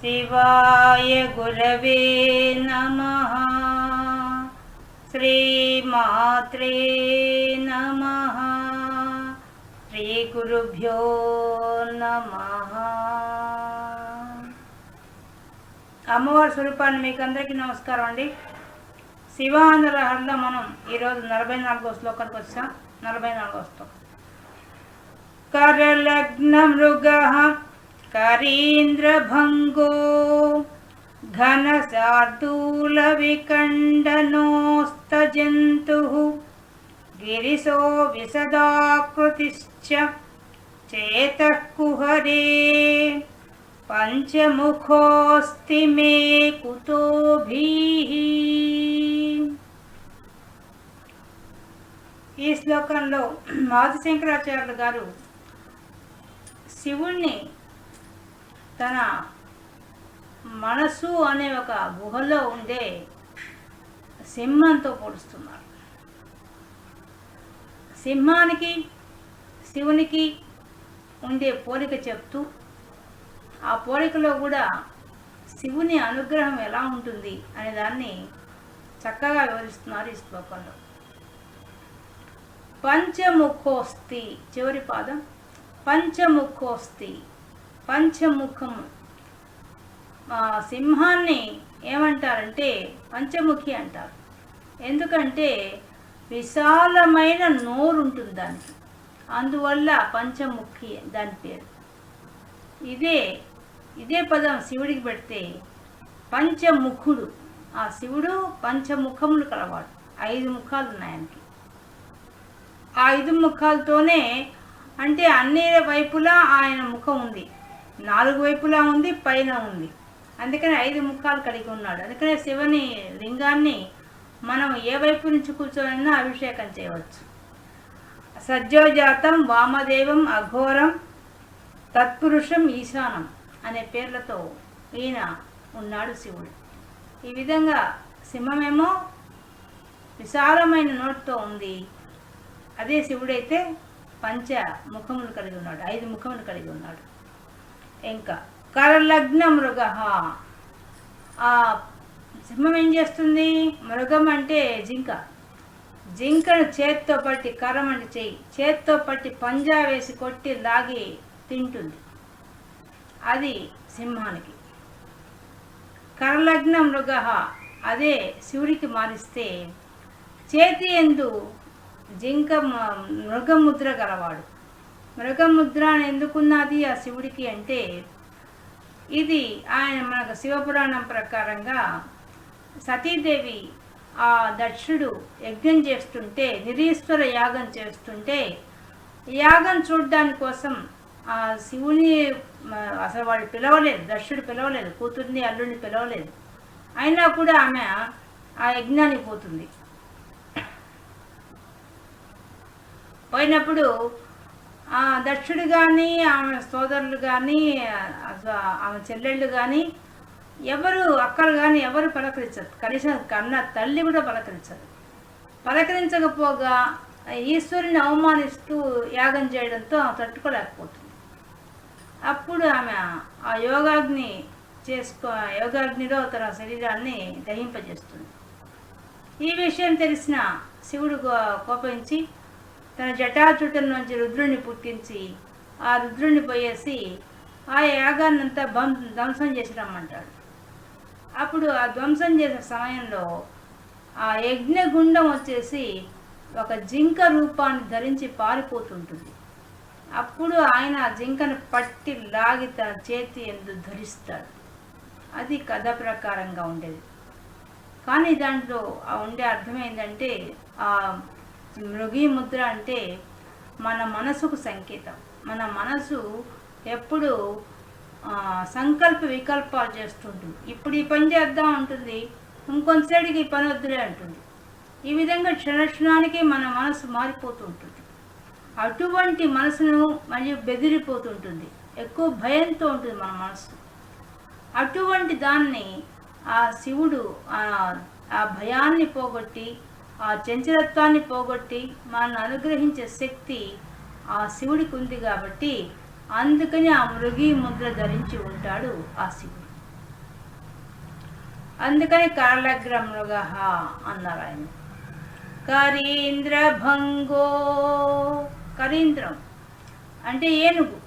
శివాయ గురవే నమ. శ్రీమాత్రే నమ. శ్రీ గురుభ్యో నమ. అమ్మవారి స్వరూపాన్ని మీకు అందరికీ నమస్కారం అండి. శివానర హరిలో మనం ఈరోజు నలభై నాలుగో శ్లోకానికి వచ్చాం. నలభై నాలుగో శ్లోకం. కరలగ్న మృగ करीन्द्रभङ्गो घनशार्दूलविकण्डनोस्तजन्तुः गिरिशो विशदाकृतिश्च चेतः कुहरे पञ्चमुखोऽस्ति मे कुतोभिः ఈ శ్లోకంలో ఆదిశంకరాచార్యులు గారు శివుణ్ణి తన మనసు అనే ఒక గుహలో ఉండే సింహంతో పోలుస్తున్నారు. సింహానికి శివునికి ఉండే పోలిక చెప్తూ ఆ పోలికలో కూడా శివుని అనుగ్రహం ఎలా ఉంటుంది అనే దాన్ని చక్కగా వివరిస్తున్నారు ఈ శ్లోకంలో. పంచముఖోస్తి చివరి పాదం. పంచముఖోస్తి పంచముఖము సింహాన్ని ఏమంటారంటే పంచముఖి అంటారు. ఎందుకంటే విశాలమైన నోరు ఉంటుంది దానికి. అందువల్ల పంచముఖి దాని పేరు. ఇదే ఇదే పదం శివుడికి పెడితే పంచముఖుడు. ఆ శివుడు పంచముఖములు కలవాడు. ఐదు ముఖాలు ఉన్నాయనికి ఆ ఐదు ముఖాలతోనే అంటే అన్ని వైపులా ఆయన ముఖం ఉంది. నాలుగు వైపులా ఉంది పైన ఉంది. అందుకని ఐదు ముఖాలు కలిగి ఉన్నాడు. అందుకనే శివుని లింగాన్ని మనం ఏ వైపు నుంచి కూర్చోనైనా అభిషేకం చేయవచ్చు. సజ్జోజాతం వామదేవం అఘోరం తత్పురుషం ఈశానం అనే పేర్లతో ఈయన ఉన్నాడు శివుడు. ఈ విధంగా సింహమేమో విశాలమైన నోటితో ఉంది. అదే శివుడైతే పంచ ముఖములు కలిగి ఉన్నాడు ఐదు ముఖములు కలిగి ఉన్నాడు. ఇంకా. కరలగ్న మృగ ఆ సింహం ఏం చేస్తుంది? మృగం అంటే జింక. జింకను చేత్తో పట్టి కర్రం అంటే చెయ్యి చేత్తో పట్టి పంజా వేసి కొట్టి లాగి తింటుంది. అది సింహానికి. కరలగ్న మృగ అదే శివుడికి మారిస్తే చేతి ఎందు జింక మృగముద్ర గలవాడు. మృగముద్ర అని ఎందుకున్నది ఆ శివుడికి అంటే ఇది ఆయన మనకు శివపురాణం ప్రకారంగా సతీదేవి ఆ దక్షుడు యజ్ఞం చేస్తుంటే నిరీశ్వర యాగం చేస్తుంటే యాగం చూడడాని కోసం ఆ శివుని అసలు వాళ్ళు పిలవలేదు దక్షుడు పిలవలేదు కూతుర్ని అల్లుడిని పిలవలేదు. అయినా కూడా ఆమె ఆ యజ్ఞానికి పోతుంది. పోయినప్పుడు దక్షుడు కానీ ఆమె సోదరులు కానీ ఆమె చెల్లెళ్ళు కానీ ఎవరు అక్కలు కానీ ఎవరు పలకరించరు. కనీసం కన్న తల్లి కూడా పలకరించరు పలకరించకపోగా ఈశ్వరుని అవమానిస్తూ యాగం చేయడంతో ఆమె తట్టుకోలేకపోతుంది. అప్పుడు ఆమె ఆ యోగాగ్ని చేసుకో యోగాగ్నిలో తన శరీరాన్ని దహింపజేస్తుంది. ఈ విషయం తెలిసిన శివుడు కోపించి తన జటాచుటం నుంచి రుద్రుణ్ణి పుట్టించి ఆ రుద్రుణ్ణి పోయేసి ఆ యాగాన్నంతా బం ధ్వంసం చేసి రమ్మంటాడు. అప్పుడు ఆ ధ్వంసం చేసే సమయంలో ఆ యజ్ఞగుండం వచ్చేసి ఒక జింక రూపాన్ని ధరించి పారిపోతుంటుంది. అప్పుడు ఆయన ఆ జింకను పట్టి లాగి తన చేతి ఎందు ధరిస్తాడు. అది కథ ప్రకారంగా ఉండేది. కానీ దాంట్లో ఆ ఉండే అర్థం ఏంటంటే ఆ మృగి ముద్ర అంటే మన మనసుకు సంకేతం. మన మనసు ఎప్పుడు సంకల్ప వికల్పాలు చేస్తుంటుంది. ఇప్పుడు ఈ పని చేద్దాం ఉంటుంది ఇంకొంతసేడికి ఈ పని వద్దులే అంటుంది. ఈ విధంగా క్షణక్షణానికి మన మనసు మారిపోతూ ఉంటుంది. అటువంటి మనసును మరియు బెదిరిపోతుంటుంది. ఎక్కువ భయంతో ఉంటుంది మన మనసు. అటువంటి దాన్ని ఆ శివుడు ఆ భయాన్ని పోగొట్టి ఆ చంచలత్వాన్ని పోగొట్టి మనల్ని అనుగ్రహించే శక్తి ఆ శివుడికి ఉంది కాబట్టి అందుకని ఆ మృగి ముద్ర ధరించి ఉంటాడు ఆ శివుడు. అందుకని కాళగ్ర మృగ అన్నారు ఆయన. కరీంద్ర భంగో కరీంద్రం అంటే ఏనుగు.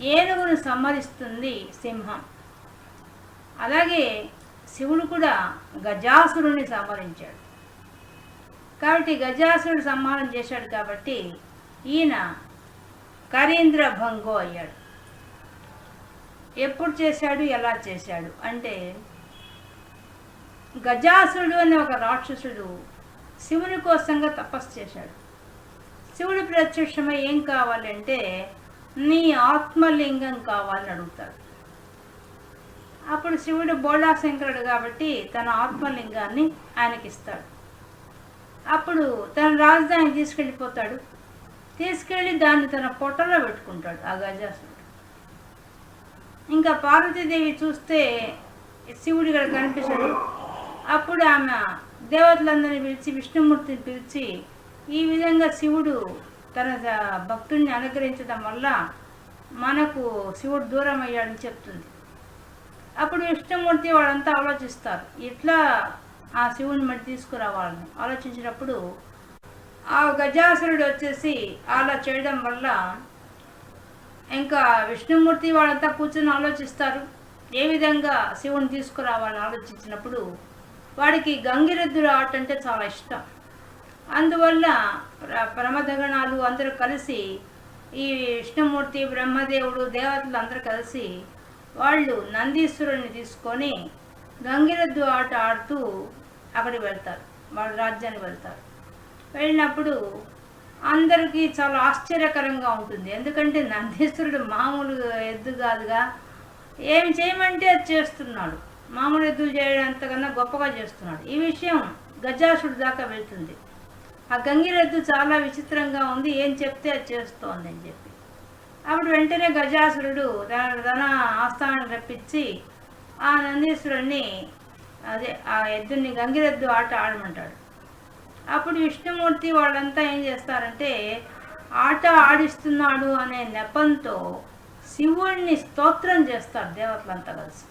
ఏనుగును సంహరిస్తుంది సింహం. అలాగే శివుడు కూడా గజాసురుని సంహరించాడు. కాబట్టి గజాసురుడు సంహారం చేశాడు కాబట్టి ఈయన కరీంద్ర భంగో అయ్యాడు. ఎప్పుడు చేశాడు ఎలా చేశాడు అంటే గజాసురుడు అనే ఒక రాక్షసుడు శివుని కోసంగా తపస్సు చేశాడు. శివుడు ప్రత్యక్షమై ఏం కావాలంటే నీ ఆత్మలింగం కావాలని అడుగుతాడు. అప్పుడు శివుడు బోళాశంకరుడు కాబట్టి తన ఆత్మలింగాన్ని ఆయనకిస్తాడు. అప్పుడు తన రాజధాని తీసుకెళ్ళిపోతాడు. తీసుకెళ్ళి దాన్ని తన పొట్టలో పెట్టుకుంటాడు ఆ గజాసుడు. ఇంకా పార్వతీదేవి చూస్తే శివుడు ఇక్కడ కనిపిస్తాడు. అప్పుడు ఆమె దేవతలందరినీ పిలిచి విష్ణుమూర్తిని పిలిచి ఈ విధంగా శివుడు తన భక్తుడిని అనుగ్రహించడం వల్ల మనకు శివుడు దూరం అయ్యాడని చెప్తుంది. అప్పుడు విష్ణుమూర్తి వాళ్ళంతా ఆలోచిస్తారు. ఇట్లా ఆ శివుని మరి తీసుకురావాలని ఆలోచించినప్పుడు ఆ గజాసురుడు వచ్చేసి అలా చేయడం వల్ల ఇంకా విష్ణుమూర్తి వాళ్ళంతా కూర్చొని ఆలోచిస్తారు. ఏ విధంగా శివుని తీసుకురావాలని ఆలోచించినప్పుడు వాడికి గంగిరెద్దుల ఆట అంటే చాలా ఇష్టం. అందువల్ల ప్ర- ప్రమదగణాలు అందరూ కలిసి ఈ విష్ణుమూర్తి బ్రహ్మదేవుడు దేవతలు అందరూ కలిసి వాళ్ళు నందీశ్వరుణ్ణి తీసుకొని గంగిరద్దు ఆట ఆడుతూ అక్కడికి వెళ్తారు. వాళ్ళ రాజ్యానికి వెళ్తారు. వెళ్ళినప్పుడు అందరికీ చాలా ఆశ్చర్యకరంగా ఉంటుంది. ఎందుకంటే నందీశ్వరుడు మామూలు ఎద్దు కాదుగా ఏమి చేయమంటే అది చేస్తున్నాడు. మామూలు ఎద్దులు చేయడంతకన్నా గొప్పగా చేస్తున్నాడు. ఈ విషయం గజాసుడు దాకా వెళ్తుంది. ఆ గంగిరెద్దు చాలా విచిత్రంగా ఉంది. ఏం చెప్తే అది చేస్తోంది అని చెప్పి. అప్పుడు వెంటనే గజాసురుడు తన తన ఆస్థానం రప్పించి ఆ నందీశ్వరుణ్ణి అదే ఆ ఎద్దుని గంగిరెద్దు ఆట ఆడమంటాడు. అప్పుడు విష్ణుమూర్తి వాళ్ళంతా ఏం చేస్తారంటే ఆట ఆడిస్తున్నాడు అనే నెపంతో శివుణ్ణి స్తోత్రం చేస్తారు దేవతలంతా కలిసి.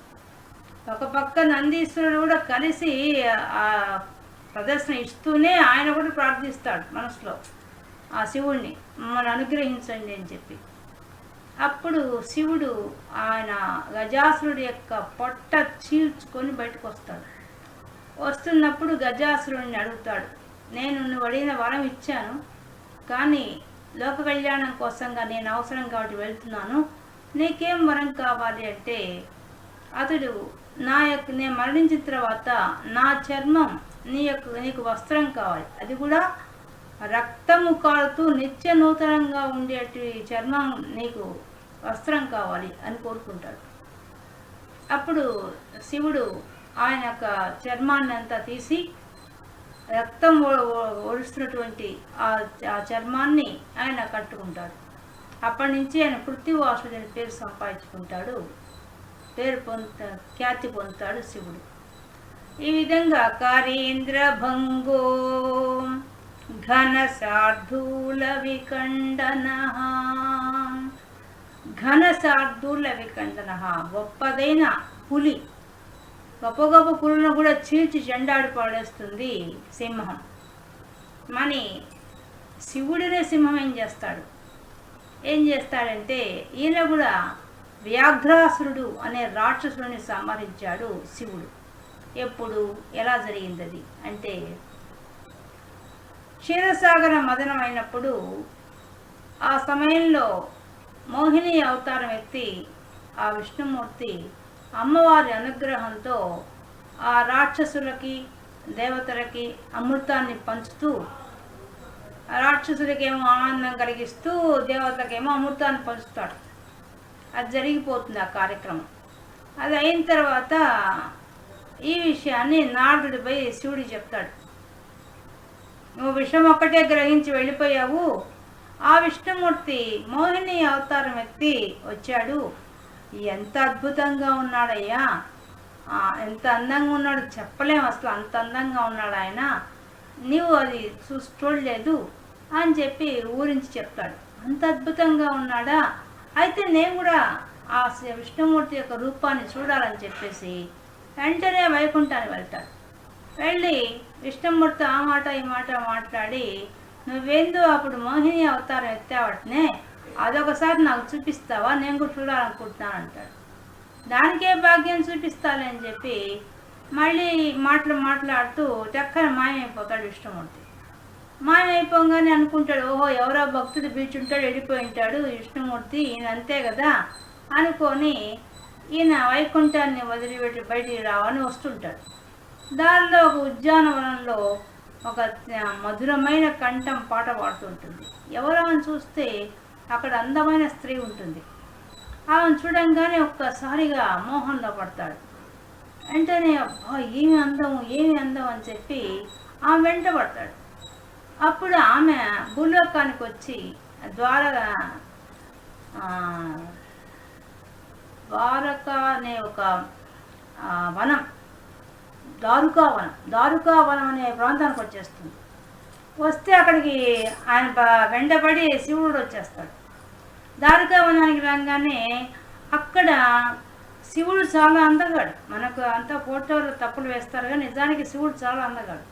ఒక పక్క నందీశ్వరుడు కూడా కలిసి ఆ ప్రదర్శన ఇస్తూనే ఆయన కూడా ప్రార్థిస్తాడు మనసులో ఆ శివుణ్ణి మమ్మల్ని అనుగ్రహించండి అని చెప్పి. అప్పుడు శివుడు ఆయన గజాసురుడి యొక్క పొట్ట చీల్చుకొని బయటకు వస్తాడు వస్తున్నప్పుడు గజాసురుడిని అడుగుతాడు నేను నువ్వు అడిగిన వరం ఇచ్చాను కానీ లోక కళ్యాణం కోసంగా నేను అవసరం కాబట్టి వెళ్తున్నాను. నీకేం వరం కావాలి అంటే అతడు నా యొక్క నేను మరణించిన తర్వాత నా చర్మం నీ యొక్క నీకు వస్త్రం కావాలి. అది కూడా రక్తము కారుతూ నిత్య నూతనంగా ఉండేటి చర్మం నీకు వస్త్రం కావాలి అని కోరుకుంటాడు. అప్పుడు శివుడు ఆయన యొక్క చర్మాన్ని అంతా తీసి రక్తం ఓ- ఆ ఆ చర్మాన్ని ఆయన కట్టుకుంటాడు. అప్పటి నుంచి ఆయన పృథ్వీవాసుడు అనే పేరు సంపాదించుకుంటాడు. పేరు పొంత ఖ్యాతి పొందుతాడు శివుడు. ఈ విధంగా కారీంద్ర భంగో ఘన శార్దూల వికండన ఘన శార్దూల వికండన గొప్పదైన పులి గొప్ప గొప్ప పులులను కూడా చీల్చి చెండాడి పాడేస్తుంది సింహం. మని శివుడినే సింహం ఏం చేస్తాడు? ఏం చేస్తాడంటే ఈయన కూడా వ్యాఘ్రాసురుడు అనే రాక్షసుడిని సంహరించాడు శివుడు. ఎప్పుడు? ఎలా జరిగింది అది అంటే క్షీరసాగర మదనం అయినప్పుడు ఆ సమయంలో మోహిని అవతారం ఎత్తి ఆ విష్ణుమూర్తి అమ్మవారి అనుగ్రహంతో ఆ రాక్షసులకి దేవతలకి అమృతాన్ని పంచుతూ రాక్షసులకేమో ఆనందం కలిగిస్తూ దేవతలకేమో అమృతాన్ని పంచుతాడు. అది జరిగిపోతుంది ఆ కార్యక్రమం. అది అయిన తర్వాత ఈ విషయాన్ని నారదుడిపై శివుడి చెప్తాడు. నువ్వు విషయం ఒక్కటే గ్రహించి వెళ్ళిపోయావు. ఆ విష్ణుమూర్తి మోహిని అవతారం ఎత్తి వచ్చాడు. ఎంత అద్భుతంగా ఉన్నాడయ్యా. ఎంత అందంగా ఉన్నాడు చెప్పలేం అసలు అంత అందంగా ఉన్నాడు ఆయన. నీవు అది చూసి చూడలేదు అని చెప్పి ఊరించి చెప్తాడు. అంత అద్భుతంగా ఉన్నాడా? అయితే నేను కూడా ఆ విష్ణుమూర్తి యొక్క రూపాన్ని చూడాలని చెప్పేసి వెంటనే వైకుంఠానికి వెళ్తాడు. వెళ్ళి విష్ణుమూర్తి ఆ మాట ఈ మాట మాట్లాడి నువ్వేందో అప్పుడు మోహిని అవతారం ఎత్తావటనే అదొకసారి నాకు చూపిస్తావా? నేను కూడా చూడాలనుకుంటున్నాను అంటాడు దానికే భాగ్యం చూపిస్తానని చెప్పి మళ్ళీ మాటలు మాట్లాడుతూ చక్కని మాయమైపోతాడు విష్ణుమూర్తి. మాయమైపోగానే అనుకుంటాడు ఓహో ఎవరో భక్తుడు బీచుంటాడు వెళ్ళిపోయి ఉంటాడు విష్ణుమూర్తి ఈయన అంతే కదా? అనుకొని ఈయన వైకుంఠాన్ని వదిలిపెట్టి బయటికి రావని వస్తుంటాడు. దానిలో ఒక ఉద్యానవనంలో ఒక మధురమైన కంఠం పాట పాడుతుంటుంది. ఎవరో అని చూస్తే అక్కడ అందమైన స్త్రీ ఉంటుంది. ఆమెను చూడంగానే ఒక్కసారిగా మోహంలో పడతాడు. వెంటనే అబ్బా ఏమి అందం ఏమి అందం అని చెప్పి ఆమె వెంట పడతాడు. అప్పుడు ఆమె భూలోకానికి వచ్చి ద్వారక ద్వారక అనే ఒక వనం దారుకావనం. దారుకావనం అనే ప్రాంతానికి వచ్చేస్తుంది. వస్తే అక్కడికి ఆయన వెండబడి శివుడు వచ్చేస్తాడు. దారుకావనానికి రాగానే అక్కడ శివుడు చాలా అందగాడు. మనకు అంతా ఫోటోలు తప్పులు వేస్తారు కానీ నిజానికి శివుడు చాలా అందగాడు.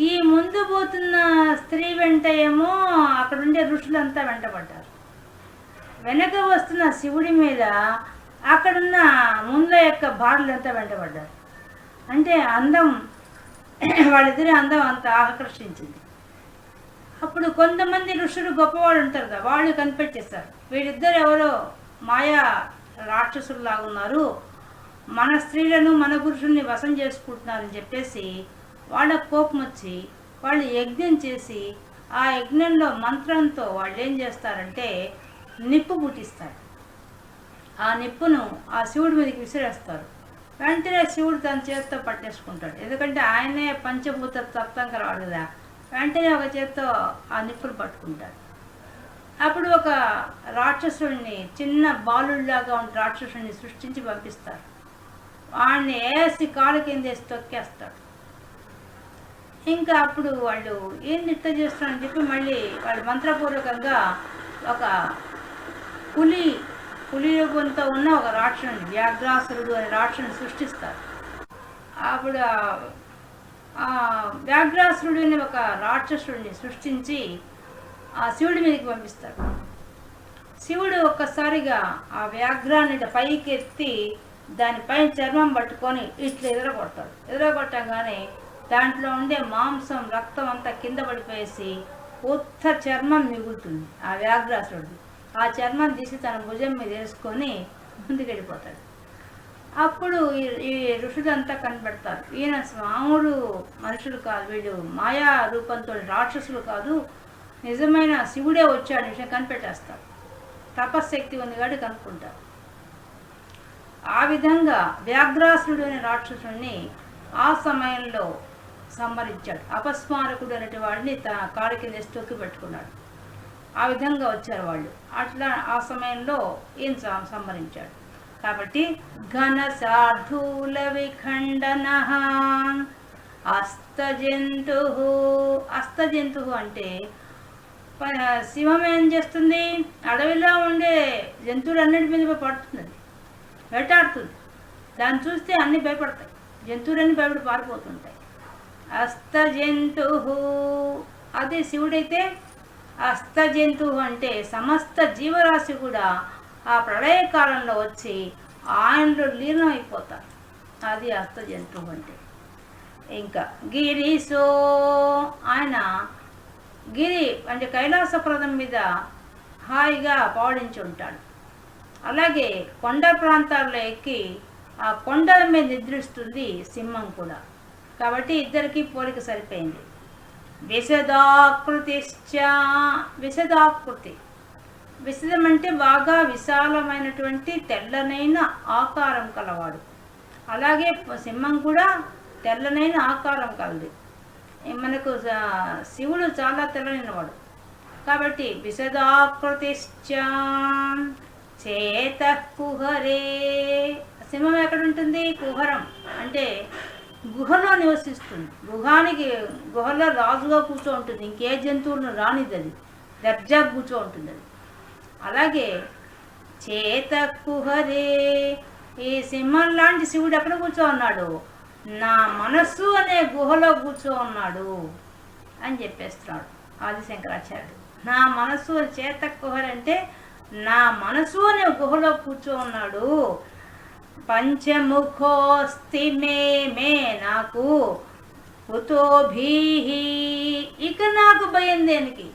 ఈ ముందు పోతున్న స్త్రీ వెంట ఏమో అక్కడ ఉండే ఋషులంతా వెంటబడ్డారు. వెనక వస్తున్న శివుడి మీద అక్కడున్న ముందు యొక్క భార్యలంతా వెంటబడ్డారు. అంటే అందం వాళ్ళిద్దరి అందం అంత ఆకర్షించింది. అప్పుడు కొంతమంది ఋషులు గొప్పవాళ్ళు ఉంటారు కదా వాళ్ళు కనిపెట్టేస్తారు వీళ్ళిద్దరు ఎవరో మాయా రాక్షసుల్లాగా ఉన్నారు. మన స్త్రీలను మన పురుషుల్ని వశం చేసుకుంటున్నారని చెప్పేసి వాళ్ళ కోపం వచ్చి వాళ్ళు యజ్ఞం చేసి ఆ యజ్ఞంలో మంత్రంతో వాళ్ళు ఏం చేస్తారంటే నిప్పు పుట్టిస్తారు. ఆ నిప్పును ఆ శివుడి మీదకి విసిరేస్తారు. వెంటనే శివుడు తన చేతితో పట్టేసుకుంటాడు. ఎందుకంటే ఆయనే పంచభూత తత్వం కలవాడు కదా వెంటనే ఒక చేత్తో ఆ నిప్పులు పట్టుకుంటాడు. అప్పుడు ఒక రాక్షసుడిని చిన్న బాలుడిలాగా ఉన్న రాక్షసుడిని సృష్టించి పంపిస్తారు. వాడిని వేసి కాలు కింద వేసి తొక్కేస్తాడు. ఇంకా అప్పుడు వాళ్ళు ఏం నిట్ట చేస్తారని చెప్పి మళ్ళీ వాళ్ళు మంత్రపూర్వకంగా ఒక పులి పులి ఉన్న ఒక రాక్షసుని వ్యాఘ్రాసురుడు అనే రాక్షసుని సృష్టిస్తారు. అప్పుడు ఆ- వ్యాఘ్రాసురుడు అనే ఒక రాక్షసుడిని సృష్టించి ఆ శివుడి మీదకి పంపిస్తాడు శివుడు ఒక్కసారిగా ఆ వ్యాఘ్రాన్ని పైకెత్తి పైకి ఎత్తి దానిపైన చర్మం పట్టుకొని ఇట్లా ఎదురగొడతాడు ఎదురగొట్టగానే దాంట్లో ఉండే మాంసం రక్తం అంతా కింద పడిపోయేసి ఉత్త చర్మం మిగులుతుంది ఆ వ్యాఘ్రాసురుడు ఆ చర్మం తీసి తన భుజం మీద వేసుకొని ముందుకెళ్ళిపోతాడు. అప్పుడు ఈ- ఋషులంతా కనబడతారు ఈయన స్వాముడు మనుషులు కాదు వీళ్ళు మాయా రూపంతో రాక్షసులు కాదు నిజమైన శివుడే వచ్చాడు విషయం కనిపెట్టేస్తారు. తపశ్శక్తి ఉంది కాబట్టి కనుక్కుంటారు. ఆ విధంగా వ్యాఘ్రాసుడు అనే రాక్షసుడిని ఆ సమయంలో సంహరించాడు. అపస్మారకుడు అనేటి వాడిని తన కాడికి కింద తొక్కి పెట్టుకున్నాడు. ఆ విధంగా వచ్చారు వాళ్ళు. అట్లా ఆ సమయంలో ఈయన సం- సంహరించాడు. కాబట్టి ఘన సాధూల విఖండన అస్తజంతు. అస్తజంతు అంటే ప- శివం ఏం చేస్తుంది? అడవిలో ఉండే జంతువులన్నిటి మీద పడుతుంది వేటాడుతుంది. దాన్ని చూస్తే అన్ని భయపడతాయి. జంతువులన్నీ భయపడి పారిపోతుంటాయి. అస్తజంతు. అదే శివుడైతే హస్త జంతువు అంటే సమస్త జీవరాశి కూడా ఆ ప్రళయకాలంలో వచ్చి ఆయనలో లీనమైపోతారు. అది హస్త జంతువు అంటే. ఇంకా గిరీశో ఆయన గిరి అంటే కైలాసప్రదం మీద హాయిగా పాడించి ఉంటాడు. అలాగే కొండ ప్రాంతాల్లో ఎక్కి ఆ కొండల మీద నిద్రిస్తుంది సింహం కూడా. కాబట్టి ఇద్దరికి పోలిక సరిపోయింది. విశదాకృతిశ్చ విశదాకృతి. విశదం అంటే బాగా విశాలమైనటువంటి తెల్లనైన ఆకారం కలవాడు. అలాగే సింహం కూడా తెల్లనైన ఆకారం కలది. మనకు శివుడు చాలా తెల్లనైనవాడు. కాబట్టి విశదాకృతిశ్చ చేత కుహరే. సింహం ఎక్కడ ఉంటుంది కుహరం. అంటే గుహలో నివసిస్తుంది. గుహానికి గుహలో రాజుగా కూర్చో ఉంటుంది ఇంకే జంతువులను రానిది అది దర్జా కూర్చో ఉంటుంది అది అలాగే చేత కుహరే ఈ సింహం లాంటి శివుడు ఎక్కడ కూర్చో ఉన్నాడు నా మనస్సు అనే గుహలో కూర్చో ఉన్నాడు అని చెప్పేస్తున్నాడు ఆదిశంకరాచార్యుడు. నా మనస్సు చేత గుహలంటే నా మనసు అనే గుహలో కూర్చో ఉన్నాడు పంచముఖోస్తి మే మే నాకు కుతోభీహి. ఇక నాకు భయం దేనికి?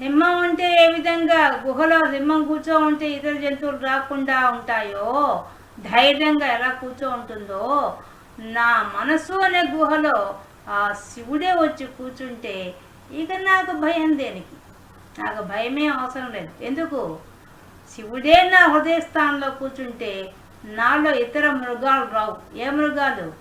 సింహం అంటే ఏ విధంగా? గుహలో సింహం కూర్చో ఉంటే ఇతర జంతువులు రాకుండా ఉంటాయో? ధైర్యంగా ఎలా కూర్చో ఉంటుందో నా మనసు అనే గుహలో ఆ శివుడే వచ్చి కూర్చుంటే ఇక నాకు భయం దేనికి? నాకు భయమే అవసరం లేదు. ఎందుకు? శివుడే నా హృదయ స్థానంలో కూర్చుంటే నాలో ఇతర మృగాలు రావు. ఏ మృగాలు?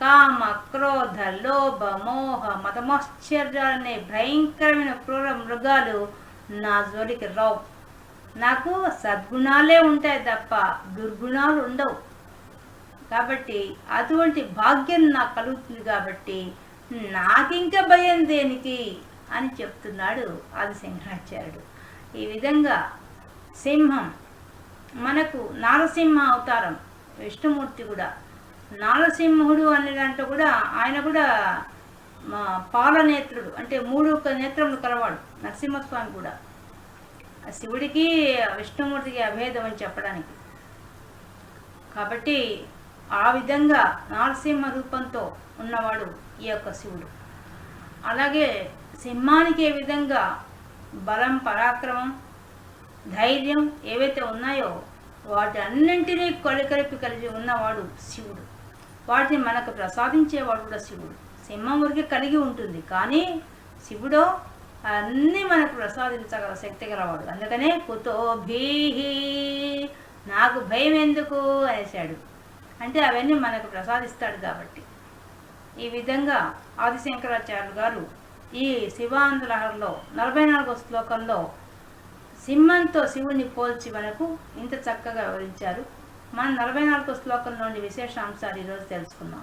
కామ క్రోధ లోభ మోహ మతమాశ్చర్యాలనే భయంకరమైన క్రూర మృగాలు నా జోలికి రావు. నాకు సద్గుణాలే ఉంటాయి తప్ప దుర్గుణాలు ఉండవు. కాబట్టి అటువంటి భాగ్యం నాకు కలుగుతుంది కాబట్టి నాకింక భయం దేనికి అని చెప్తున్నాడు ఆదిశంకరాచార్యుడు. ఈ విధంగా సింహం. మనకు నారసింహ అవతారం విష్ణుమూర్తి కూడా. నారసింహుడు అనే దాంట్లో కూడా ఆయన కూడా మా పాలనేత్రుడు. అంటే మూడు నేత్రములు కలవాడు నరసింహస్వామి కూడా. ఆ శివుడికి విష్ణుమూర్తికి అభేదం అని చెప్పడానికి. కాబట్టి ఆ విధంగా నారసింహ రూపంతో ఉన్నవాడు ఈ యొక్క శివుడు. అలాగే సింహానికి ఏ విధంగా బలం పరాక్రమం ధైర్యం ఏవైతే ఉన్నాయో వాటి అన్నింటినీ కొలికలిపి కలిగి ఉన్నవాడు శివుడు. వాటిని మనకు ప్రసాదించేవాడు కూడా శివుడు. సింహం వరకే కలిగి ఉంటుంది కానీ శివుడు అన్నీ మనకు ప్రసాదించగల శక్తి గలవాడు. అందుకనే కుతో భీహి నాకు భయం ఎందుకు అనేసాడు అంటే అవన్నీ మనకు ప్రసాదిస్తాడు కాబట్టి. ఈ విధంగా ఆదిశంకరాచార్యులు గారు ఈ శివాంధ్రహరలో నలభై నాలుగో శ్లోకంలో సింహంతో శివుని పోల్చి మనకు ఇంత చక్కగా వివరించారు. మన నలభై నాలుగో శ్లోకంలోని విశేషాంశాలు ఈరోజు తెలుసుకున్నాం